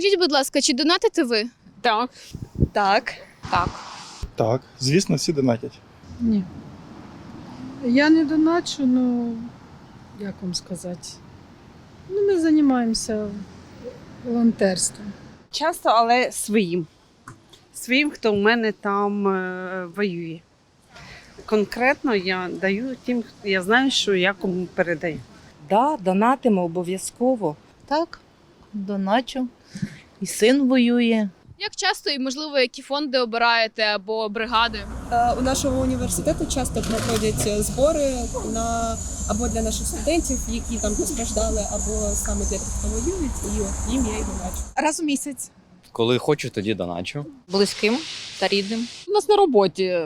Скажіть, будь ласка, чи донатите ви? Так. Так. Так. Так, звісно, всі донатять. Ні. Я не доначу, ну як вам сказати. Ну, ми займаємося волонтерством. Часто, але своїм. Своїм, хто в мене там е, воює. Конкретно я даю тим, я знаю, що я кому передаю. Да, донатимо обов'язково. Так, доначу. І син воює. Як часто і можливо які фонди обираєте або бригади? Е, У нашого університету часто проходять збори на або для наших студентів, які там постраждали, або саме для тих, хто воюють, і от їм я і доначу. Раз у місяць. Коли хочу, тоді доначу. Близьким та рідним. У нас на роботі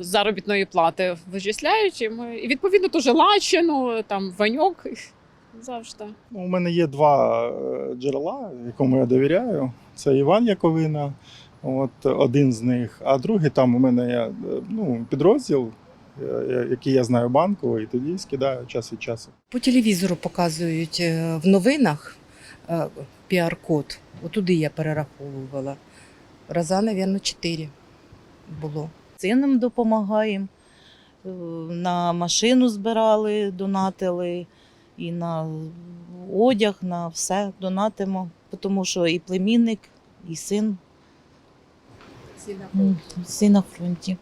з заробітної плати вичисляють, і, ми, і відповідно теж лачину, там ваньок завжди. Ну, у мене є два е, джерела, якому я довіряю. Це Іван Яковина, от один з них, а другий там у мене є е, ну, підрозділ, е, який я знаю банку, і тоді скидаю час від часу. По телевізору показують в новинах піар-код. Отуди я перераховувала. Раза, мабуть, чотири було. Сином допомагаємо. На машину збирали, донатили, і на одяг, на все донатимо. Тому що і племінник, і син. Всі на фронті.